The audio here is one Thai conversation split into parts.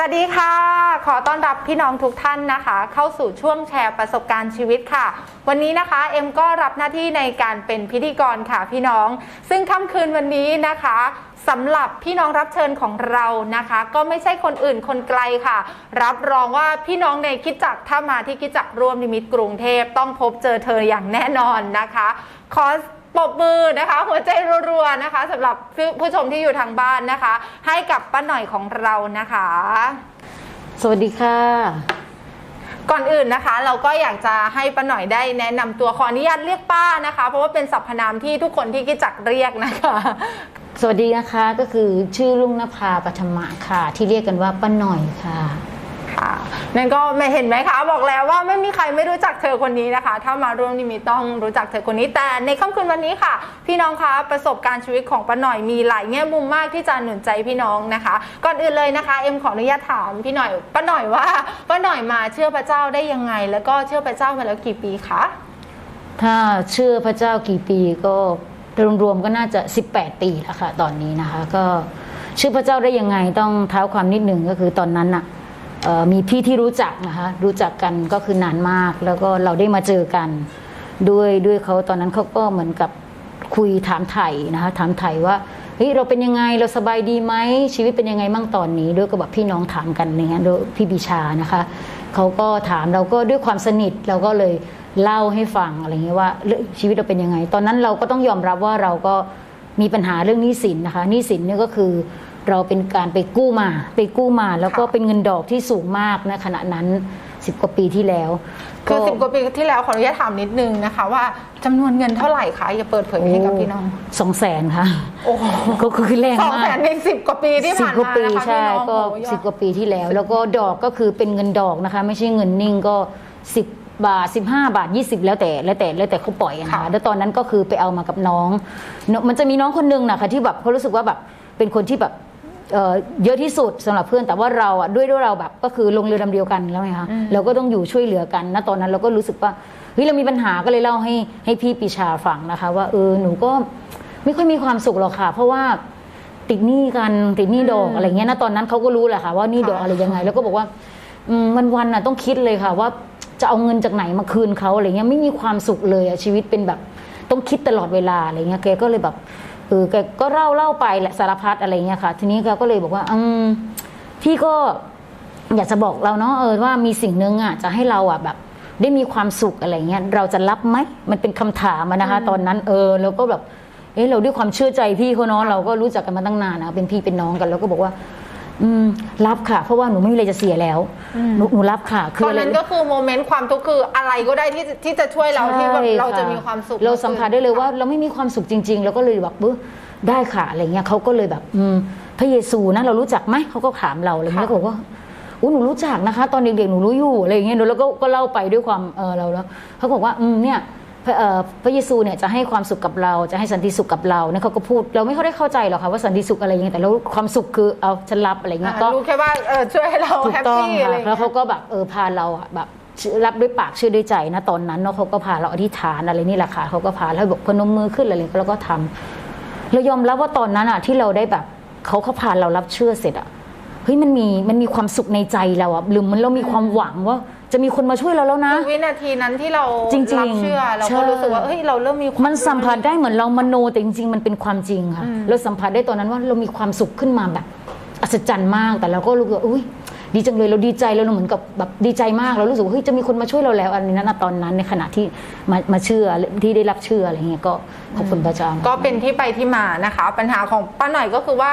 สวัสดีค่ะ ขอต้อนรับพี่น้องทุกท่านนะคะ เข้าสู่ช่วงแชร์ประสบการณ์ชีวิตค่ะ วันนี้นะคะเอ็มก็รับหน้าที่ในการเป็นพิธีกรค่ะพี่น้อง ซึ่งค่ำคืนวันนี้นะคะสำหรับพี่น้องรับเชิญของเรานะคะ ก็ไม่ใช่คนอื่นคนไกลค่ะ รับรองว่าพี่น้องในคิดจักรถ้ามาที่คิดจักรร่วมนิมิตกรุงเทพต้องพบเจอเธออย่างแน่นอนนะคะ ขอ ปรบมือนะคะ หัวใจรัวๆนะคะสำหรับผู้ชมที่อยู่ทางบ้านนะคะ ให้กับป้าหน่อยของเรานะคะ สวัสดีค่ะ ก่อนอื่นนะคะ เราก็อยากจะให้ป้าหน่อยได้แนะนำตัวขออนุญาตเรียกป้านะคะ เพราะว่าเป็นสรรพนามที่ทุกคนที่กิจจักรเรียกนะคะ สวัสดีนะคะก็คือชื่อลุงนภาปัทมะค่ะ ที่เรียกกันว่าป้าหน่อยค่ะค่ะ นั่นก็ไม่เห็นไหมคะบอกแล้วว่าไม่มีใครไม่รู้จักเธอคนนี้นะคะ ถ้ามาร่วมนิมิตต้องรู้จักเธอคนนี้แต่ในค่ำคืนวันนี้ค่ะ พี่น้องคะประสบการณ์ชีวิตของป้าหน่อยมีหลายแง่มุมมากที่จะหนุนใจพี่น้องนะคะ ก่อนอื่นเลยนะคะเอ็มขออนุญาตถามพี่หน่อยป้าหน่อยว่าป้าหน่อยมาเชื่อพระเจ้าได้ยังไง แล้วก็เชื่อพระเจ้ามาแล้วกี่ปีคะถ้าเชื่อพระเจ้ากี่ปีก็รวมๆก็น่าจะ 18 ปีแล้วค่ะตอนนี้นะคะ ก็เชื่อพระเจ้าได้ยังไงต้องเท้าความนิดหนึ่งก็คือตอนนั้นน่ะ มีพี่ที่รู้จักนะคะรู้จักกันก็คือนานมาก แล้วก็เราได้มาเจอกันด้วยด้วยเขาตอนนั้นเขาก็เหมือนกับคุยถามไถ่นะคะถามไถ่ว่าเฮ้ยเราเป็นยังไงเราสบายดีไหมชีวิตเป็นยังไงมั่งตอนนี้ด้วยก็แบบพี่น้องถามกันเนี่ยโดยพี่บิชานะคะเขาก็ถามเราก็ด้วยความสนิทเราก็เลยเล่าให้ฟังอะไรเงี้ยว่าชีวิตเราเป็นยังไง ตอนนั้นเราก็ต้องยอมรับว่าเราก็มีปัญหาเรื่องหนี้สินนะคะหนี้สินเนี่ยก็คือ เราเป็นการไปกู้มา ไปกู้มาแล้วก็ค่ะเป็นเงินดอกที่สูงมากนะขณะนั้นสิบกว่าปีที่แล้ว คือสิบกว่าปีที่แล้วขออนุญาตถามนิดนึงนะคะ ว่าจำนวนเงินเท่าไหร่คะอย่าเปิดเผยให้กับพี่น้องสองแสนค่ะ โอ้โหก็คือแรงสองมาแสกนในสิบกว่าปีที่สิบผ่านกว่ามาปีนะคะใช่พี่น้องก็โอ้โหยอดสิบกว่าปีที่แล้ว แล้วก็ดอกก็คือเป็นเงินดอกนะคะ ไม่ใช่เงินนิ่งก็สิบบาทสิบห้าบาทยี่สิบแล้วแต่แล้วแต่แล้วแต่เขาปล่อยอะนะคะแล้วตอนนั้นก็คือไปเอามากับน้องเนอะมันจะมีน้องคนนึงนะคะที่แบบเขารู้สึกว่าแบบเป็นคนที่แบบ เอ่อเยอะที่สุดสำหรับเพื่อนแต่ว่าเราอะด้วยด้วยเราแบบก็คือลงเรือลำเดียวกันแล้วไงคะเราก็ต้องอยู่ช่วยเหลือกันณตอนนั้นเราก็รู้สึกว่าเฮ้ยเรามีปัญหาก็เลยเล่าให้ให้พี่ปีชาฟังนะคะ ว่าเออหนูก็ไม่ค่อยมีความสุขหรอกค่ะ เพราะว่าติดหนี้กันติดหนี้ดอกอะไรเงี้ยนะตอนนั้นเขาก็รู้แหละค่ะว่าหนี้ดอกค่ะอะไรยังไง แล้วก็บอกว่าอืมวันวันๆน่ะต้องคิดเลยค่ะ ว่าจะเอาเงินจากไหนมาคืนเขาอะไรเงี้ยไม่มีความสุขเลยอะชีวิตเป็นแบบต้องคิดตลอดเวลาอะไรเงี้ยแกก็เลยแบบ เออแกก็เล่าเล่าไปแหละสารพัดอะไรเงี้ยค่ะ ทีนี้แกก็เลยบอกว่าอืมพี่ก็อยากจะบอกเราเนาะเออว่ามีสิ่งหนึ่งอะจะให้เราอะแบบ ได้มีความสุขอะไรเงี้ยเราจะรับไหมมันเป็นคำถามอะนะคะ ตอนนั้นเออแล้วก็แบบเออเราด้วยความเชื่อใจพี่เขาเนาะเราก็รู้จักกันมาตั้งนานนะเป็นพี่เป็นน้องกัน แล้วก็บอกว่า อืมรับค่ะ เพราะว่าหนูไม่มีอะไรจะเสียแล้วหนูหนูรับค่ะคืตออนอะไรนั้นก็คือโมเมนต์ความทุกข์คืออะไรก็ได้ที่ที่จะช่วยเราที่แบบใช่เราจะค่มีความสุขเราสัมผัสได้เลยว่า เราไม่มีความสุขจริง ๆ แล้วก็เลยแบบเออได้ค่ะอะไรเงี้ยเขาก็เลยแบบ อืมพระเยซูนะเรารู้จักไหมเขาก็ถามเราอะไรเงี้ยแล้วก็บอกว่าอู้หนูรู้จักนะคะ ตอนเด็กๆหนูรู้อยู่อะไรอย่างเงี้ยแล้วก็ก็เล่าไปด้วยความเออเราแล้วเขาบอกว่าอืมเนี่ย พระเอ่อพระเยซูเนี่ยจะให้ความสุขกับเราจะให้สันติสุขกับเราเนี่ยเขาก็พูดเราไม่ค่อยได้เข้าใจหรอกค่ะว่าสันติสุขอะไรเงี้ยแต่เราความสุขคือเอาฉันรับอะไรเงี้ยอ่าก็รู้แค่ว่าเออช่วยให้เราถูแฮกปต้องปี้อะไรอค่ะย่างแล้วเงี้ยเขาก็แบบเออพาเราอะแบบเชื่อรับด้วยปากเชื่อด้วยใจนะตอนนั้นเนาะเขาก็พาเราอธิษฐานอะไรนี่แหละค่ะเขาก็พาแล้วบอกพนมมือขึ้นอะไรแล้วก็ทำเรายอมรับว่าตอนนั้นอะที่เราได้แบบเขาเขาพาเรารับเชื่อเสร็จอะเฮ้ยมันมีมันมีความสุขในใจเราอะหรือมันเรามีความหวังว่า จะมีคนมาช่วยเราแล้วนะคือวินาทีนั้นที่เราจริงๆรับเชื่อเราใช่ ก็รู้สึกว่าเฮ้ยเราเริ่มมีความันสัมผัสได้เหมือนเรามโนแต่จริงๆ มันเป็นความจริงค่ะเราสัมผัสได้ตอนนั้นว่าเรามีความสุขขึ้นมาแบบอัศจรรย์มากแต่เราก็รู้สึกว่าอุ้ยดีจังเลยเราดีใจแล้วเราเหมือนกับแบบดีใจมากเรารู้สึกว่าเฮ้ยจะมีคนมาช่วยเราแล้วอันนี้นะตอนนั้นในขณะที่มามาเชื่อที่ได้รับเชื่ออะไรเงี้ยก็ขอบคุณพระเจ้า ก็เป็นที่ไปที่มานะคะ ปัญหาของป้าหน่อยก็คือว่า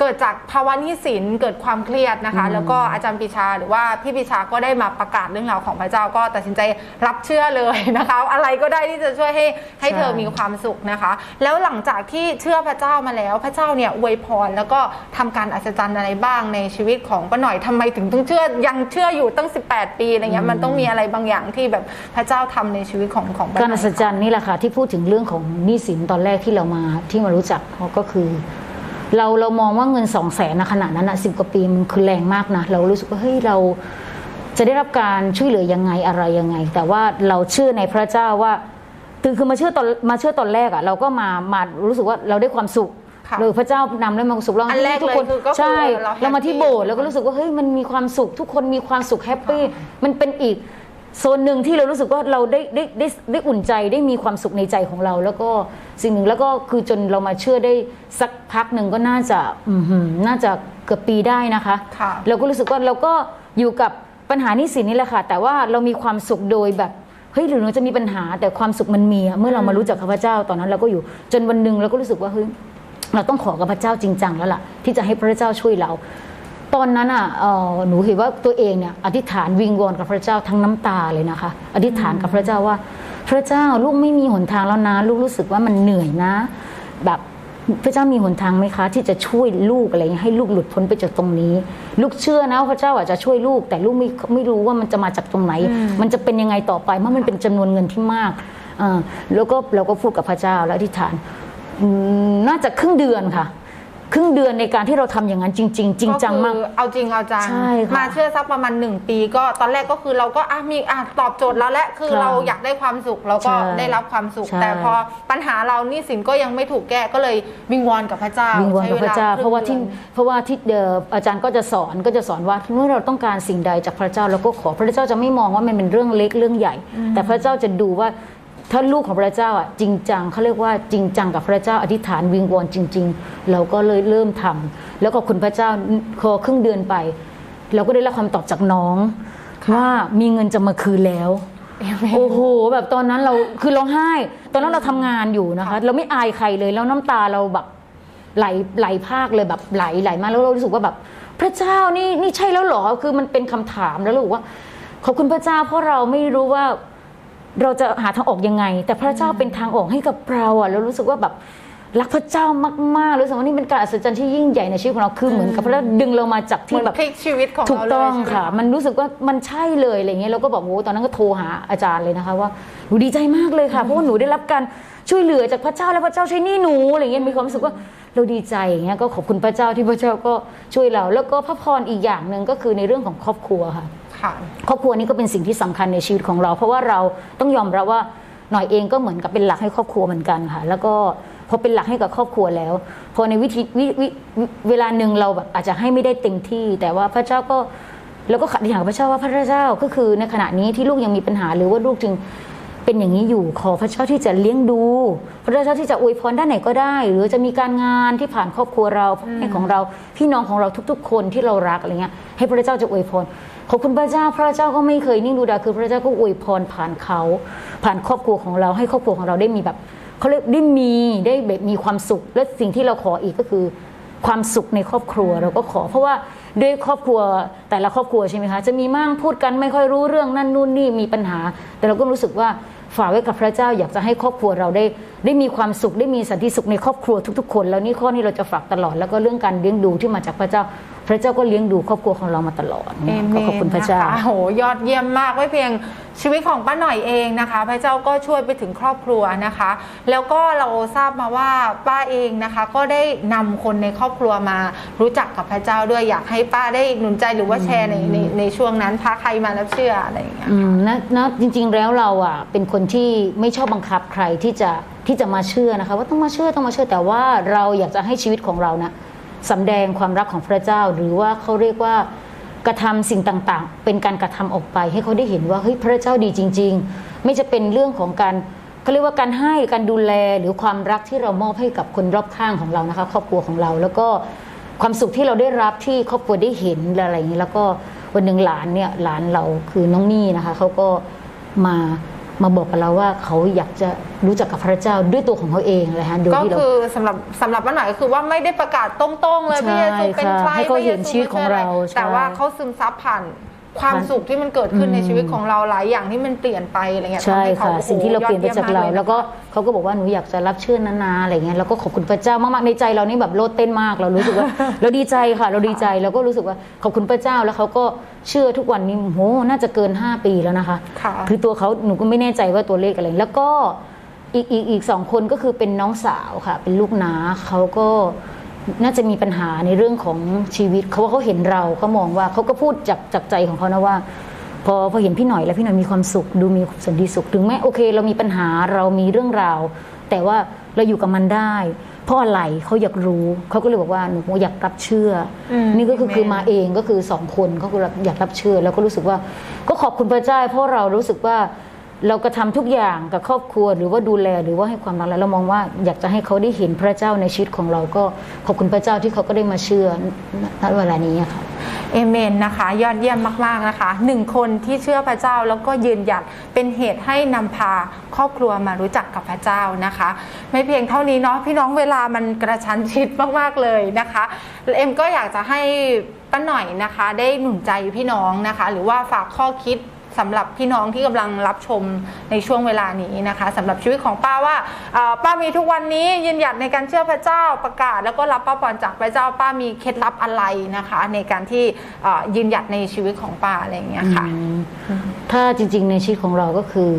เกิดจากภาวะหนี้สินเกิดความเครียดนะคะ แล้วก็อาจารย์ปิชาหรือว่าพี่ปิชาก็ได้มาประกาศเรื่องราวของพระเจ้าก็ตัดสินใจรับเชื่อเลยนะคะ อะไรก็ได้ที่จะช่วยให้ให้เธอใช่มีความสุขนะคะ แล้วหลังจากที่เชื่อพระเจ้ามาแล้วพระเจ้าเนี่ยอวยพรแล้วก็ทำการอัศจรรย์อะไรบ้างในชีวิตของป้าหน่อยทำไมถึงต้องเชื่อยังเชื่ออยู่ตั้ง 18 ปีอะไรเงี้ยมันต้องมีอะไรบางอย่างที่แบบพระเจ้าทำในชีวิตของของป้าหการน่อัอยศจรรย์นี่แหละค่ะที่พูดถึงเรื่องของหนี้สินตอนแรกที่เรามาที่มารู้จักเขาก็คือ เราเรามองว่าเงินสองแสนนะขนาดนั้นอะสิบกว่าปีมันคือแรงมากนะ เรารู้สึกว่าเฮ้ยเราจะได้รับการช่วยเหลือยังไงอะไรยังไง แต่ว่าเราเชื่อในพระเจ้าว่าคือคือมาเชื่อตอนมาเชื่อตอนแรกอะเราก็มามารู้สึกว่าเราได้ความสุขค่ะเลยพระเจ้านำแล้วมีความสุขเราอันแรกทุกคนเลยคือก็คือใช่เราแฮปปี้เรามาที่โบสถ์แล้วก็รู้สึกว่าเฮ้ยมันมีความสุขทุกคนมีความสุขแฮปปี้มันเป็นอีก โซนหนึ่งที่เรารู้สึกว่าเราได้ได้ได้ได้อุ่นใจได้มีความสุขในใจของเรา แล้วก็สิ่งหนึ่งแล้วก็คือจนเรามาเชื่อได้สักพักหนึ่งก็น่าจะอือหือน่าจะเกือบปีได้นะคะค่ะ เราก็รู้สึกว่าเราก็อยู่กับปัญหาหนี้สินนี่แหละค่ะ แต่ว่าเรามีความสุขโดยแบบเฮ้ยหรือเราจะมีปัญหาแต่ความสุขมันมีอะเมื่อเรามารู้จักข้าพเจ้าตอนนั้นเราก็อยู่จนวันหนึ่งเราก็รู้สึกว่าเฮ้ย เราต้องขอกับพระเจ้าจริงจังแล้วล่ะ ที่จะให้พระเจ้าช่วยเรา ตอนนั้นอะเอ่อหนูเห็นว่าตัวเองเนี่ยอธิษฐานวิงวอนกับพระเจ้าทั้งน้ำตาเลยนะคะ อธิษฐานกับพระเจ้าว่า พระเจ้าลูกไม่มีหนทางแล้วนะ ลูกรู้สึกว่ามันเหนื่อยนะ แบบพระเจ้ามีหนทางไหมคะ ที่จะช่วยลูกอะไรเงี้ยให้ลูกหลุดพ้นไปจากตรงนี้ ลูกเชื่อนะว่าพระเจ้าอาจจะช่วยลูก แต่ลูกไม่ไม่รู้ว่ามันจะมาจากตรงไหน มันจะเป็นยังไงต่อไปเพราะมันเป็นจำนวนเงินที่มากอ่าแล้วก็เราก็พูดกับพระเจ้าแล้วอธิษฐานอืมน่าจะครึ่งเดือนค่ะ ครึ่งเดือนในการที่เราทำอย่างนั้นจริง ๆ จริงจังมากก็คือเอาจริงเอาจังใช่ค่ะมาเชื่อสักประมาณหนึ่งปีก็ตอนแรกก็คือเราก็อะมีอะตอบโจทย์แล้วแหละคือค่ะเราอยากได้ความสุขเราก็ใช่ได้รับความสุขใช่แต่พอปัญหาเราหนี่สินก็ยังไม่ถูกแก้ก็เลยวิงวอนกับพระเจ้าวิงวอนกับพระเจ้าใช้เพราะว่าที่คงดือนเพราะว่าที่เอ่ออาจารย์ก็จะสอนก็จะสอนว่าเมื่อเราต้องการสิ่งใดจากพระเจ้าเราก็ขอพระเจ้าจะไม่มองว่ามันเป็นเรื่องเล็กเรื่องใหญ่ แต่พระเจ้าจะดูว่า ถ้าลูกของพระเจ้าอะจริงจังเขาเรียกว่าจริงจังกับพระเจ้าอธิษฐานวิงวอนจริง ๆ เราก็เลยเริ่มทำแล้วก็คุณพระเจ้าพอครึ่งเดือนไป เราก็ได้รับคำตอบจากน้องว่ามีเงินจะมาคืนแล้วโอ้โหแบบตอนนั้นเราคือร้องไห้ ตอนนั้นเราทำงานอยู่นะคะ เราไม่อายใครเลยแล้วน้ำตาเราแบบไหลไหลภาคเลยแบบไหลไหลมากแล้วเรารู้สึกว่าแบบ พระเจ้านี่นี่ใช่แล้วเหรอคือมันเป็นคำถามแล้วเราบอกว่าขอบคุณพระเจ้าเพราะเราไม่รู้ว่า เราจะหาทางออกยังไง แต่พระเจ้าเป็นทางออกให้กับเราอะเรารู้สึกว่าแบบรักพระเจ้ามากๆรู้สึกว่านี่เป็นการอัศจรรย์ที่ยิ่งใหญ่ในชีวิตของเราคือเหมือนกับพระเจ้าดึงเรามาจากเหที่มือนแบบพลิกชีวิตของถูกเราเลยต้องใช่ไหมค่ะ มันรู้สึกว่ามันใช่เลยอะไรเงี้ยเราก็บอกโอ้ตอนนั้นก็โทรหาอาจารย์เลยนะคะว่าหนูดีใจมากเลยค่ะเพราะว่าหนูได้รับการช่วยเหลือจากพระเจ้าและพระเจ้าช่วยหนี่หนูอะไรเงี้ยมีความรู้สึกว่าเราดีใจอย่างเงี้ยก็ขอบคุณพระเจ้าที่พระเจ้าก็ช่วยเรา แล้วก็พระพรอีกอย่างหนึ่งก็คือในเรื่องของครอบครัวค่ะ ครอบครัวนี้ก็เป็นสิ่งที่สำคัญในชีวิตของเรา เพราะว่าเราต้องยอมรับว่าหน่อยเองก็เหมือนกับเป็นหลักให้ครอบครัวเหมือนกันค่ะ แล้วก็พอเป็นหลักให้กับครอบครัวแล้ว พอในวิธีเวลาหนึ่งเราแบบอาจจะให้ไม่ได้เต็มที่ แต่ว่าพระเจ้าก็เราก็ขัดอย่างพระเจ้าว่าพระเจ้าก็คือในขณะนี้ที่ลูกยังมีปัญหาหรือว่าลูกจึง เป็นอย่างนี้อยู่ขอพระเจ้าที่จะเลี้ยงดู พระเจ้าที่จะอวยพรด้านไหนก็ได้ หรือจะมีการงานที่ผ่านครอบครัวเราให้ของเราพี่น้องของเราทุก ๆ คนที่เรารักอะไรเงี้ยให้พระเจ้าจะอวยพรขอบคุณพระเจ้าพระเจ้าก็ไม่เคยนิ่งดูดายคือพระเจ้าก็อวยพรผ่านเขา ผ่านครอบครัวของเราให้ครอบครัวของเราได้มีแบบเขาเรียกได้มีได้แบบมีความสุข และสิ่งที่เราขออีกก็คือ ความสุขในครอบครัวเราก็ขอเพราะว่า ด้วยครอบครัวแต่ละครอบครัวใช่ไหมคะจะมีมั่งพูดกันไม่ค่อยรู้เรื่องนั่นนู่นนี่มีปัญหา แต่เราก็รู้สึกว่าฝากไว้กับพระเจ้าอยากจะให้ครอบครัวเราได้ได้มีความสุขได้มีสันติสุขในครอบครัวทุกๆคน แล้วนี่ข้อนี้เราจะฝากตลอดแล้วก็เรื่องการเลี้ยงดูที่มาจากพระเจ้า พระเจ้าก็เลี้ยงดูครอบครัวของเรามาตลอดเอเนี่ยเมก็นขอบคุณพระเจ้านะคะโหยอดเยี่ยมมากไม่เพียงชีวิตของป้าหน่อยเองนะคะ พระเจ้าก็ช่วยไปถึงครอบครัวนะคะ แล้วก็เราทราบมาว่าป้าเองนะคะ ก็ได้นำคนในครอบครัวมารู้จักกับพระเจ้าด้วยอยากให้ป้าได้หนุนใจหรือว่าแชร์ในในในช่วงนั้นพาใครมารับเชื่ออะไรอย่างเงี้ยอืมนะนะจริง ๆแล้วเราอะเป็นคนที่ไม่ชอบบังคับใครที่จะที่จะมาเชื่อนะคะ ว่าต้องมาเชื่อต้องมาเชื่อแต่ว่าเราอยากจะให้ชีวิตของเรานะ สำแดงความรักของพระเจ้า หรือว่าเขาเรียกว่ากระทำสิ่งต่างๆ เป็นการกระทำออกไป ให้เขาได้เห็นว่าเฮ้ยพระเจ้าดีจริง ๆ ไม่จะเป็นเรื่องของการเขาเรียกว่าการให้การดูแลหรือความรักที่เรามอบให้กับคนรอบข้างของเรานะคะ ครอบครัวของเราแล้วก็ความสุขที่เราได้รับที่ครอบครัวได้เห็นอะไรอย่างนี้แล้วก็วันหนึ่งหลานเนี่ยหลานเราคือน้องนี่นะคะเขาก็มา มาบอกกับเราว่าเขาอยากจะรู้จักกับพระเจ้าด้วยตัวของเขาเองเลยฮะโดยก็ที่เราคือสำหรับสำหรับป้าหน่อยก็คือว่าไม่ได้ประกาศตรงๆเลยใช่พระเยซูเป็นใครค่ะให้เขาเห็นพระยซูชีวิตของเราไม่ใช่ะไใช่แต่ว่าเขาซึมซับผ่าน ความผ่านสุขที่มันเกิดขึ้นในอืมชีวิตของเราหลายอย่างที่มันเปลี่ยนไปอะไรเงี้ยใช่ทำให้เขาค่ะโอ้โหสิ่งที่เราเปลี่ยนไปจากเรายอดยี่ยมมแล้วก็เขาก็บอกว่าหนูอยากจะรับเชื่อนานาอะไรเงี้ยแล้วก็ขอบคุณพระเจ้ามากๆในใจเรานี่แบบโลดเต้นมากเรารู้สึกว่าเราดีใจค่ะ เราดีใจแล้วก็รู้สึกว่าขอบคุณพระเจ้าแล้วเขาก็เชื่อทุกวันนี้โหน่าจะเกิน 5 ปีแล้วนะคะค่ะคือตัวเขาหนูก็ไม่แน่ใจว่าตัวเลขอะไรแล้วก็อีกอีกอีกสองคนก็คือเป็นน้องสาวค่ะ เป็นลูกน้าเขาก็ น่าจะมีปัญหาในเรื่องของชีวิตเขาว่าเขาเห็นเราเขามองว่าเขาก็พูดจากจากใจของเขานะว่า พอพอเห็นพี่หน่อยแล้วพี่หน่อยมีความสุข ดูมีสันติสุขถึงแม้โอเค เรามีปัญหาเรามีเรื่องราว แต่ว่าเราอยู่กับมันได้ เพราะอะไรเขาอยากรู้เขาก็เลยบอกว่าหนูอยากรับเชื่ออมนี่ก็คือ Amen คือมาเองก็คือสองคนเขาก็อยากรับเชื่อ แล้วก็รู้สึกว่า ก็ขอบคุณพระเจ้าเพราะเรารู้สึกว่า เรากระทำทุกอย่างกับครอบครัวหรือว่าดูแลหรือว่าให้ความรักแล้วเรามองว่าอยากจะให้เขาได้เห็นพระเจ้าในชีวิตของเราก็ขอบคุณพระเจ้าที่เขาก็ได้มาเชื่อณเวลานี้ค่ะเอเมนนะคะ ยอดเยี่ยมมาก ๆ นะคะหนึ่งคนที่เชื่อพระเจ้าแล้วก็ยืนหยัดเป็นเหตุให้นำพาครอบครัวมารู้จักกับพระเจ้านะคะ ไม่เพียงเท่านี้เนาะพี่น้องเวลามันกระชั้นชิดมาก ๆ เลยนะคะเอ็มก็อยากจะให้ป้าหน่อยนะคะ ได้หนุนใจพี่น้องนะคะ หรือว่าฝากข้อคิด สำหรับพี่น้องที่กำลังรับชมในช่วงเวลานี้นะคะสำหรับชีวิตของป้าว่าป้ามีทุกวันนี้ยืนหยัดในการเชื่อพระเจ้าประกาศ แล้วก็รับป้าปอนจากพระเจ้าป้ามีเคล็ดลับอะไรนะคะ ในการที่ยืนหยัดในชีวิตของป้าอะไรอย่างเงี้ยค่ะถ้าจริง ๆ ในชีวิตของเราก็คือ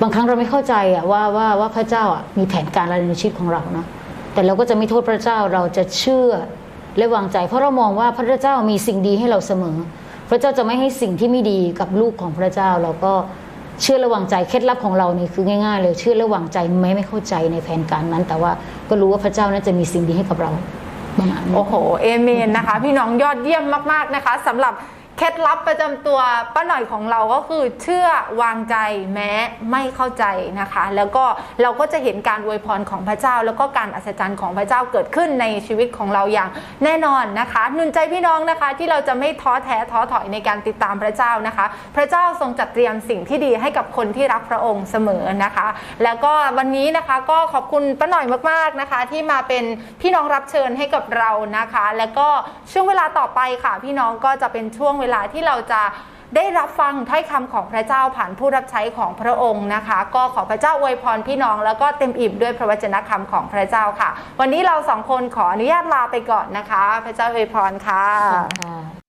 บางครั้งเราไม่เข้าใจอะว่าว่าว่าพระเจ้าอะมีแผนการอะไรในชีวิตของเราเนาะแต่เราก็จะไม่โทษพระเจ้าเราจะเชื่อและวางใจ เพราะเรามองว่าพระเจ้ามีสิ่งดีให้เราเสมอ พระเจ้าจะไม่ให้สิ่งที่ไม่ดีกับลูกของพระเจ้าเราก็เชื่อระวังใจเคล็ดลับของเรานี่คือง่ายๆเลยเชื่อระวังใจแม้ไม่เข้าใจในแผนการนั้น แต่ว่าก็รู้ว่าพระเจ้านั้นจะมีสิ่งดีให้กับเราประมาณนี้ โอ้โห เอเมนนะคะ พี่น้องยอดเยี่ยมมาก ๆ นะคะสำหรับ เคล็ดลับประจำตัวป้าหน่อยของเราก็คือเชื่อวางใจแม้ไม่เข้าใจนะคะ แล้วก็เราก็จะเห็นการอวยพรของพระเจ้า แล้วก็การอัศจรรย์ของพระเจ้าเกิดขึ้นในชีวิตของเราอย่างแน่นอนนะคะหนุนใจพี่น้องนะคะที่เราจะไม่ท้อแท้ท้อถอยในการติดตามพระเจ้านะคะ พระเจ้าทรงจัดเตรียมสิ่งที่ดีให้กับคนที่รักพระองค์เสมอนะคะ แล้วก็วันนี้นะคะก็ขอบคุณป้าหน่อยมากๆนะคะ ที่มาเป็นพี่น้องรับเชิญให้กับเรานะคะ แล้วก็ช่วงเวลาต่อไปค่ะ พี่น้องก็จะเป็นช่วงเวลาที่เราจะได้รับฟังถ้อยคำของพระเจ้าผ่านผู้รับใช้ของพระองค์นะคะ ก็ขอพระเจ้าอวยพรพี่น้องแล้วก็เต็มอิ่มด้วยพระวจนะคำของพระเจ้าค่ะ วันนี้เราสองคนขออนุญาตลาไปก่อนนะคะ พระเจ้าอวยพรค่ะค่ะ